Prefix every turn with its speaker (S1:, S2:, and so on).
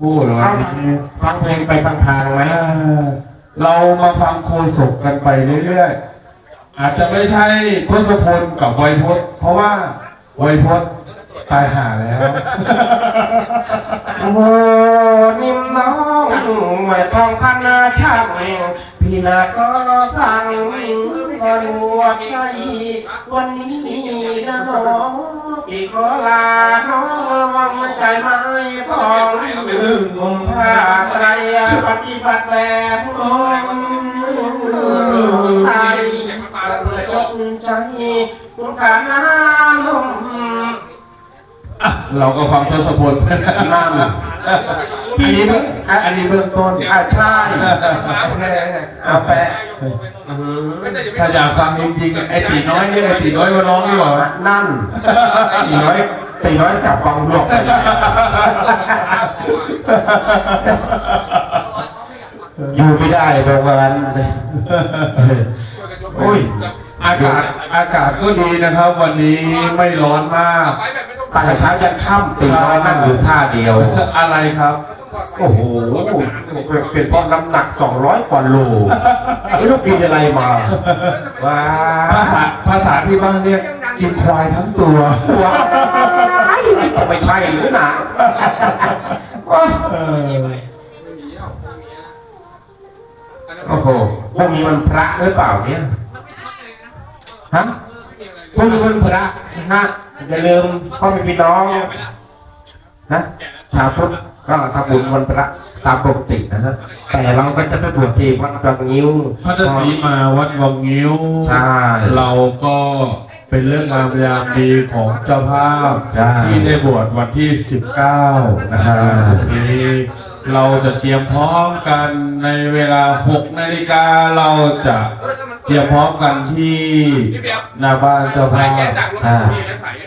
S1: พูดวันนี้
S2: ฟังเพลงไปทางๆไหม
S1: เอ่อเรามาฟังโคศกกันไปเรื่อยๆ อาจจะไม่ใช่ทศพลกับไวยพจน์ เพราะว่าไวยพจน์ตายห่าแล้ว
S2: โอ้นิ่มน้องไม่ต้องพันนาช่างพี่นาก็สั่งก็รวดให้วันนี้นะน้องพี่ขอลาน้องระวัง ใจไม้พองมุมผ้าไตรปฏิบัติแบบองไทยเพื่อจดใจคุณขาน้ำนม
S1: เราก็ฟังทศพล
S2: นั่นพี่เบื้องอันนี้เบื้องต้นอะใช่อาแปะ
S1: ถ้าอยากฟังจริงๆไอ้ตีน้อยเนี่ยไอ้ตีน้อยมาร้องดีกว่าไหม
S2: นั่นตีน้อย ตีน้อยจับบังหลอกไปอยู่ไม่ได้บางวันโอ้ย
S1: อากาศอากาศก็ดีนะครับ วันนี้ไม่ร้อนมาก
S2: ตั้งแต่เช้ายันค่ำตีน้อยนั่งอยู่ท่าเดียว
S1: อะไรครับ
S2: โอ้โหเป็นเพราะน้ำหนัก 200กว่าโลไม่รู้กินอะไรมาว้า
S1: ภาษาภาษาที่บ้านเรียกกินควายทั้งตัว
S2: ว้าย จะไม่ใช่หรือหนาโอ้โหพวกนี้มันพระหรือเปล่าเนี่ยฮะพวกนี้มันพระฮะอย่าลืมพ่อแม่พี่น้องนะชาวพุทธก็ทำบุญวันพระตามปกตินะฮะแต่เราก็จะไปบวชที่วัดบางนิ้ว
S1: พระฤาษีมาวัดวังงิ้ว
S2: ใช่
S1: เราก็ เป็นเรื่องงามยามดีของเจ้าภาพ
S2: ใช่
S1: ที่ได้บวชวันที่ 19 นะฮะ
S2: ใช่
S1: วันนี้เราจะเตรียมพร้อมกันในเวลา 6 นาฬิกาเราจะเตรียมพร้อมกันที่หน้าบ้านเจ้า
S3: ใส่
S1: ภา
S3: แก้
S1: พ
S3: จากรถพี่นะใส่แก้